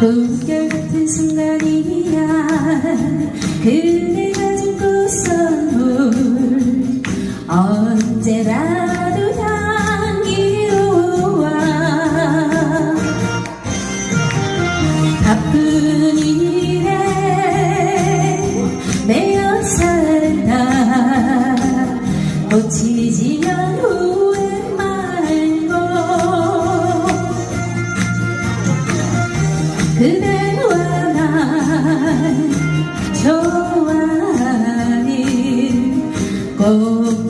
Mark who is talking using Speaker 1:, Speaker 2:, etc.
Speaker 1: 꿈결 같은 순간이야 그대가 준 선물 언제라도 향기로와. 바쁜 일에 매여 살다. 고치지 않고 그대와 난 좋아하는 꽃